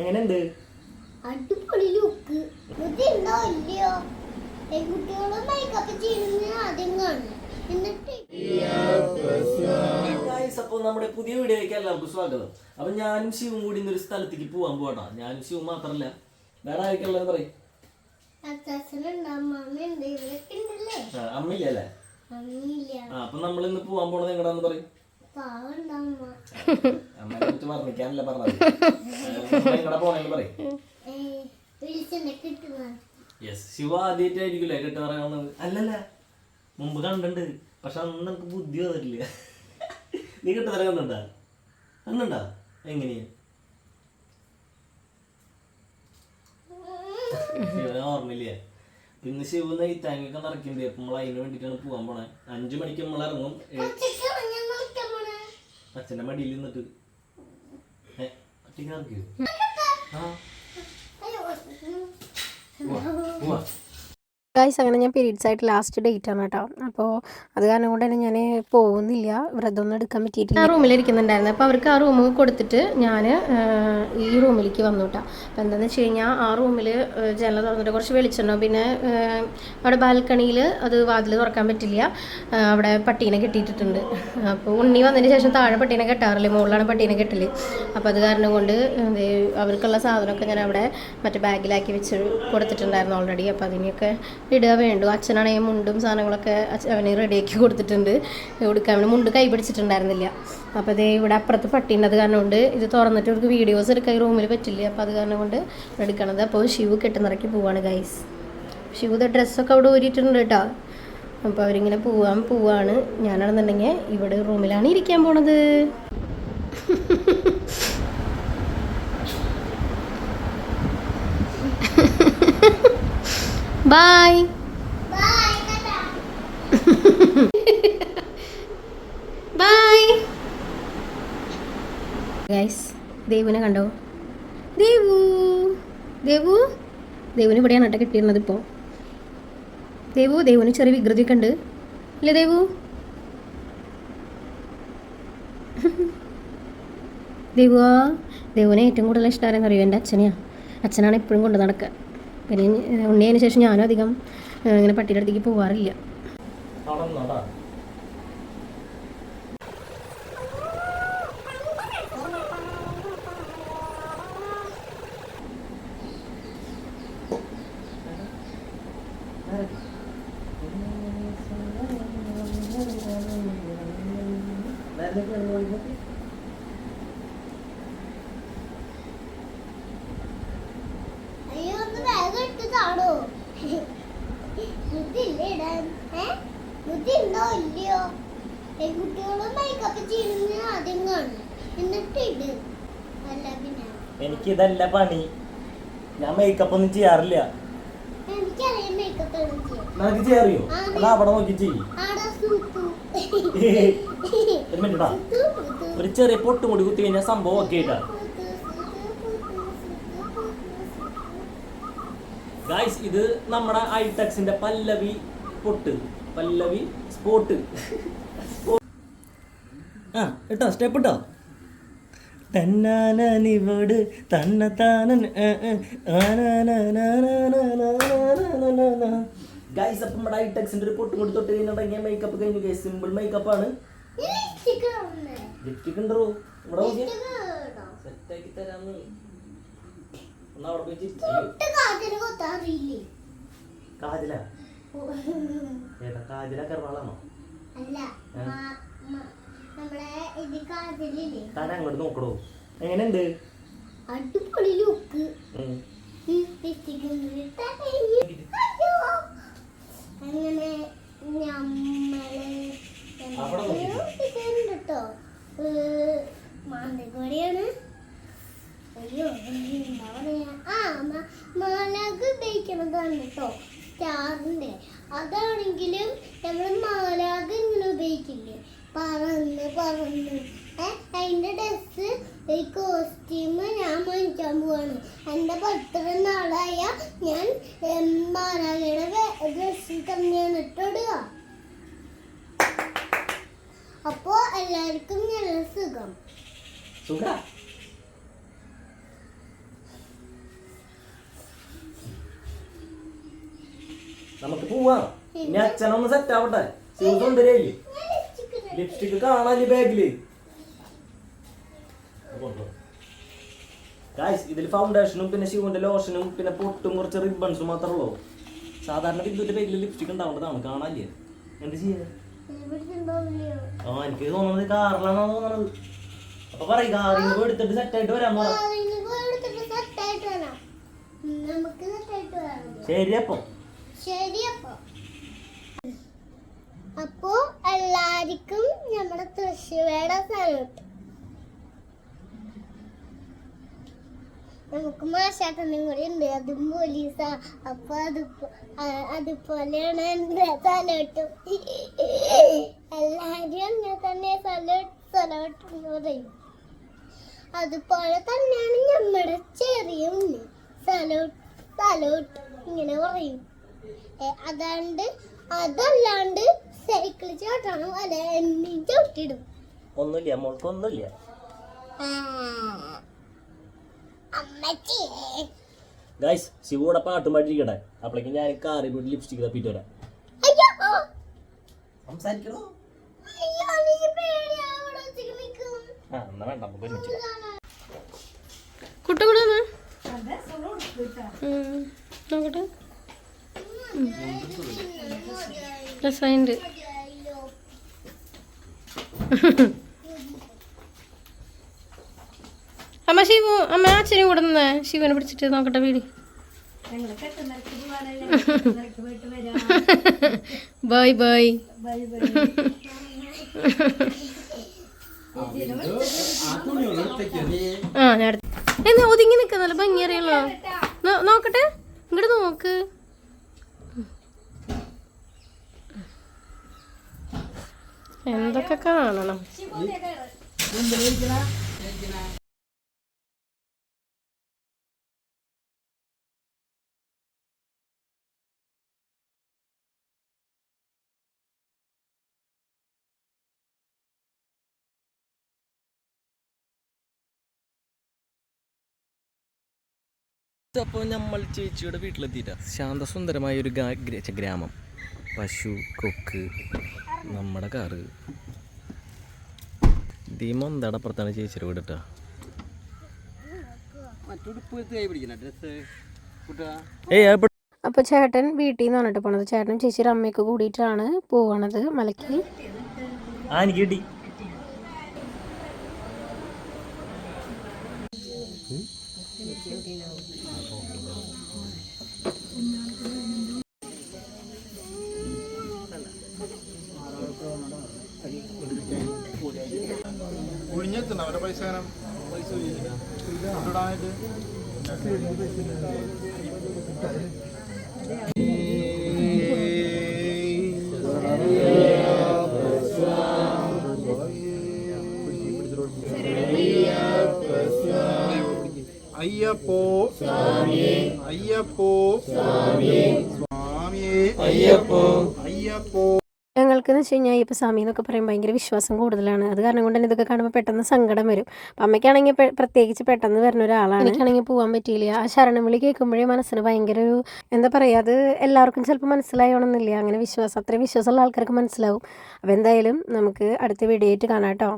എങ്ങനെയുണ്ട്? അടിപൊളി ലുക്ക്. ഇതുണ്ടോ ഇല്ലയോ? പെൺകുട്ടികളും മേക്കപ്പ് ചെയ്യുന്നത് ആദ്യം കാണും എന്നിട്ട് ഗൈസ് അപ്പോൾ നമ്മുടെ പുതിയ വീഡിയോയിലേക്ക് എല്ലാവർക്കും സ്വാഗതം. അപ്പൊ ഞാനും ശിവും കൂടി ഇന്നൊരു സ്ഥലത്തേക്ക് പോവാൻ പോകട്ടോ ഞാനും ശിവും മാത്രല്ല. വേറെ ആർക്കുള്ളത് പറയും? അമ്മയില്ലേ അപ്പൊ നമ്മൾ ഇന്ന് പോകാൻ പോണത് എങ്ങടാന്ന് പറയും? ശിവ ആദ്യമായിട്ടായിരിക്കില്ലേ കെട്ട് അല്ലല്ല മുമ്പ് കണ്ടിട്ടുണ്ട് പക്ഷെ അന്ന് നമുക്ക് ബുദ്ധി വന്നിട്ടില്ല. നീ കെട്ടുതര കണ്ടുണ്ടാ കണ്ടുണ്ടാ എങ്ങനെയാ? ശിവനെ ഓർമ്മയില്ല. പിന്നെ ശിവ നെയ്ത്താങ്ങൊക്കെ നിറയ്ക്കണ്ടേ അപ്പൊ നമ്മൾ അതിന് വേണ്ടിട്ടാണ് പോകാൻ പോണേ. അഞ്ചു മണിക്ക് നമ്മൾ ഇറങ്ങും. ഏ, അച്ഛന്റെ മടിയിൽ നിന്നിട്ട്. ഒറ്റയ്ക്ക് ഇറക്കിയോ ആ. ഗൈസ് അങ്ങനെ ഞാൻ പീരീഡ്സ് ആയിട്ട് ലാസ്റ്റ് ഡേറ്റ് ആണ് കേട്ടോ. അപ്പോൾ അത് കാരണം കൊണ്ട് തന്നെ ഞാൻ പോകുന്നില്ല. വ്രതമൊന്നും എടുക്കാൻ പറ്റിയിട്ടില്ല. ആ റൂമിലിരിക്കുന്നുണ്ടായിരുന്നു അപ്പോൾ അവർക്ക് ആ റൂം കൊടുത്തിട്ട് ഞാൻ ഈ റൂമിലേക്ക് വന്നു കേട്ടോ അപ്പോൾ എന്താണെന്ന് വെച്ച് കഴിഞ്ഞാൽ ആ റൂമിൽ ജനൽ തുറന്നിട്ട് കുറച്ച് വെളിച്ചെണ്ണോ പിന്നെ അവിടെ ബാൽക്കണിയിൽ അത് വാതിൽ തുറക്കാൻ പറ്റില്ല. അവിടെ പട്ടീനെ കെട്ടിയിട്ടിട്ടുണ്ട്. അപ്പോൾ ഉണ്ണി വന്നതിന് ശേഷം താഴെ പട്ടീനെ കെട്ടാറില്ല? മുകളിലാണ് പട്ടീനെ കെട്ടൽ. അപ്പോൾ അത് കാരണം കൊണ്ട് അവർക്കുള്ള സാധനമൊക്കെ ഞാൻ അവിടെ മറ്റേ ബാഗിലാക്കി വെച്ച് കൊടുത്തിട്ടുണ്ടായിരുന്നു ഓൾറെഡി അപ്പോൾ അതിനെയൊക്കെ ഇടുക വേണ്ടു. അച്ഛനാണെങ്കിൽ മുണ്ടും സാധനങ്ങളൊക്കെ അവന് റെഡിയാക്കി കൊടുത്തിട്ടുണ്ട്. കൊടുക്കാൻ അവന് മുണ്ട് കൈ പിടിച്ചിട്ടുണ്ടായിരുന്നില്ല. അപ്പോൾ അതേ ഇവിടെ അപ്പുറത്ത് പട്ടിയുണ്ടത് കാരണം കൊണ്ട് ഇത് തുറന്നിട്ട് ഇവർക്ക് വീഡിയോസ് എടുക്കാൻ റൂമിൽ പറ്റില്ല. അപ്പോൾ അത് കാരണം കൊണ്ട് എടുക്കണത്. അപ്പോൾ ഷിവു കെട്ടുന്നിറക്കി പോവാണ് ഗൈസ് ഷിവുടെ ഡ്രസ്സൊക്കെ അവിടെ ഊരിയിട്ടുണ്ട് കേട്ടോ. അപ്പോൾ അവരിങ്ങനെ പോവാൻ പോവാണ്. ഞാനാണെന്നുണ്ടെങ്കിൽ ഇവിടെ റൂമിലാണ് ഇരിക്കാൻ പോണത്. ബായ് ബായ് ഗൈസ് ദേവുവിനെ കണ്ടോ? ദേവു. ദേവു? ദേവുവിന് ഇവിടെയാണ് കേട്ടോ കിട്ടിയിരുന്നത് ഇപ്പോൾ ദേവു ദേവുവിന് ചെറിയ വികൃതിയൊക്കെ ഉണ്ട്. അല്ലേ ദേവു? ദേവുവാ ദേവുവിനെ ഏറ്റവും കൂടുതൽ ഇഷ്ടം ആരെന്നറിയോ? എന്റെ അച്ഛനെയാണ് അച്ഛനാണ് എപ്പോഴും കൊണ്ട് നടക്കുക. പിന്നെ ഉണ്ണിയതിന് ശേഷം ഞാനും അധികം ഇങ്ങനെ പട്ടിയുടെ അടുത്തേക്ക് പോവാറില്ല Thank നിന്നോട്ടാ ഉണ്ടോ ഇല്ലയോ പെൺകുട്ടികളും മേക്കപ്പ് ചെയ്യുന്നത് ആദ്യം കാണും എന്നിട്ട് ഇട്. അല്ല പിന്നെ? എനിക്കിതല്ല പണി. ഞാൻ മേക്കപ്പ് ഒന്നും ചെയ്യാറില്ല. എനിക്കറിയാം മേക്കപ്പ് ഇടും ചെയ്യാം നിനക്ക് ചെയ്യാറിയോ? ആ, എന്നാ അവിടെ നോക്കി ചെയ്യും. ആടാ സൂത്തു. ഒരു മിനിറ്റാ ഒരു ചെറിയ പൊട്ടും കൂടി കുത്തി കഴിഞ്ഞാൽ സംഭവം ഒക്കെ ആയിട്ടാ. ഗായ്സ് ഇത് നമ്മുടെ ഐടെക്സിന്റെ പല്ലവി പൊട്ട്. പല്ലവി സ്പോട്ട്. ആ ഇട്ടോ സ്റ്റെപ്പ് ഇട്ടോ തന്നാനിവട് തന്ന ഗൈസ് അപ്പം നമ്മുടെ ഐടെക്സിന്റെ ഒരു പൊട്ടും കൂടി തൊട്ട് കഴിഞ്ഞിട്ടുണ്ടെങ്കിൽ മേക്കപ്പ് കഴിഞ്ഞു ഗൈസ് സിമ്പിൾ മേക്കപ്പ് ആണ്. ലിപ്സ്റ്റിക് ഉണ്ടോ? ഇവിടെ സെറ്റാക്കി തരാന്ന്. ഒന്ന് അവിടെ പോയി കാജല ഏതാ? കാജല കർവാളാണോ? താൻ അങ്ങോട്ട് നോക്കടോ. എങ്ങനെയുണ്ട്? അടിപൊളി ലുക്ക്. അങ്ങനെ. കേട്ടോ മാന്തക്കോടിയാണ് അയ്യോ എന്താ പറയാ? ആ മുളക് ഉപയോഗിക്കണതാണ് കേട്ടോ സ്റ്റാറിന്റെ അതാണെങ്കിലും നമ്മൾ മാലാഖ ഇങ്ങനെ ഉപയോഗിക്കില്ലേ? പറന്ന് പറന്ന്. അതിന്റെ അതിന്റെ ഡ്രസ് ഒരു കോസ്റ്റ്യൂം ഞാൻ വാങ്ങിക്കാൻ പോവാണ്. എന്റെ പത്ര നാളായ ഞാൻ മാലാഖയുടെ ഡ്രസ്സ് തന്നെയാണ് ഇട്ടിടുക. അപ്പോ എല്ലാവർക്കും നല്ല സുഖം. സുഖ? നമുക്ക് പോവാം. ഇനി അച്ഛനൊന്ന് സെറ്റ് ആവട്ടെ. ശിവ കൊണ്ടുവരില്ലേ ലിപ്സ്റ്റിക് കാണാല്ലേ ബാഗിൽ ഗായ്സ് ഇതിൽ ഫൗണ്ടേഷനും പിന്നെ ശിവന്റെ ലോഷനും പിന്നെ പൊട്ടും കുറച്ച് റിബൺസും മാത്രമേ ഉള്ളൂ. സാധാരണ ബിന്ദുവിന്റെ പേരിൽ ലിപ്സ്റ്റിക് ഉണ്ടാവേണ്ടതാണ്. കാണാല്ലേ? എന്ത് ചെയ്യാ? ആ എനിക്ക് തോന്നുന്നത് കാറിലാണോ തോന്നുന്നത് അപ്പൊ പറയും കാറിൽ പോയി എടുത്തിട്ട് സെറ്റ് ആയിട്ട് വരാൻ പറ. ശരി അപ്പം. അപ്പൊ എല്ലാവർക്കും നമ്മുടെ തൃശ്ശൂരുടെ സല്യൂട്ട് നമുക്ക് മാഷാട്ടനും കൂടി ഉണ്ട്. അതും പോലീസാ. അപ്പൊ അത് അതുപോലെയാണ് എന്റെ സല്യൂട്ടും എല്ലാരും അങ്ങനെ തന്നെ സല്യൂട്ട് പറയും. അതുപോലെ തന്നെയാണ് നമ്മുടെ ചെറിയ സല്യൂട്ട് സല്യൂട്ട് ഇങ്ങനെ പറയും. അതാണ്ട് അതല്ലാണ്ട് സൈക്കിൾ ചവിട്ടണം അല്ല എണ്ണി ചവിട്ടിടും. ഒന്നുമില്ല മോൾക്ക് ഒന്നുമില്ല അമ്മച്ചി. ഗൈസ് ശിവൂടെ പാട്ടും പാട്ടിരിക്കട്ടെ അപ്പോഴേക്കും ഞാൻ കാറി പോയിട്ട് ലിപ്സ്റ്റിക് തപ്പിട്ട് വരാം. അയ്യോ സംസാരിക്കണോ? ആ എന്നാ വേണ്ട നമുക്ക് ഒരുമിച്ച് കുട്ടം കൂടെ വന്നേ. ഉം. നോക്കട്ടെ. രസമുണ്ട് അമ്മ ശിവു അമ്മ അച്ഛനും കൂടെ നിന്നേ ശിവനെ പിടിച്ചിട്ട് നോക്കട്ടെ വീട്. ബൈ ബൈ ആ ഞാൻ എന്നാ ഒതുങ്ങി നിൽക്കുന്നല്ലോ ഭംഗി നോ- നോക്കട്ടെ? ഇങ്ങോട്ട് നോക്ക്. എന്തൊക്കെ കാണണം? അപ്പോൾ നമ്മൾ ചേച്ചിയുടെ വീട്ടിലെത്തിയിട്ടാണ് ശാന്തസുന്ദരമായ ഒരു ഗ്രാമം. പശു കൊക്ക് നമ്മുടെ കാറ്. ദീമൊന്തയുടെ അപ്പുറത്താണ് ചേച്ചിയുടെ വീട് കേട്ടോ ഏയ് അപ്പോൾ ചേട്ടൻ വീട്ടിൽ നിന്ന് പറഞ്ഞിട്ട് പോണത്. ചേട്ടനും ചേച്ചിയുടെ അമ്മയൊക്കെ കൂടിയിട്ടാണ് പോകണത് മലയ്ക്ക്. ആ എനിക്ക് കിട്ടി. ഒഴിഞ്ഞെത്തണം അവരുടെ പൈസ കാരണം കൊണ്ടിടാനായിട്ട് അയ്യപ്പോ അയ്യപ്പോ സ്വാമിയേ അയ്യപ്പോ ഞങ്ങൾക്കെന്ന് വെച്ച് കഴിഞ്ഞാൽ ഇപ്പോൾ സ്വാമി എന്നൊക്കെ പറയുമ്പോൾ ഭയങ്കര വിശ്വാസം കൂടുതലാണ്. അത് കാരണം കൊണ്ട് തന്നെ ഇതൊക്കെ കാണുമ്പോൾ പെട്ടെന്ന് സങ്കടം വരും. അപ്പം അമ്മയ്ക്കാണെങ്കിൽ പ്രത്യേകിച്ച് പെട്ടെന്ന് വരുന്ന ഒരാളാണ്. എനിക്കാണെങ്കിൽ പോകാൻ പറ്റിയില്ല. ആ ശരണം വിളി കേൾക്കുമ്പോഴേ മനസ്സിന് ഭയങ്കര ഒരു എന്താ പറയുക അത് എല്ലാവർക്കും ചിലപ്പോൾ മനസ്സിലായോണമെന്നില്ല അങ്ങനെ വിശ്വാസം അത്രയും വിശ്വാസമുള്ള ആൾക്കാർക്ക് മനസ്സിലാവും. അപ്പോൾ എന്തായാലും നമുക്ക് അടുത്ത വീഡിയോ ആയിട്ട് കാണാം കേട്ടോ.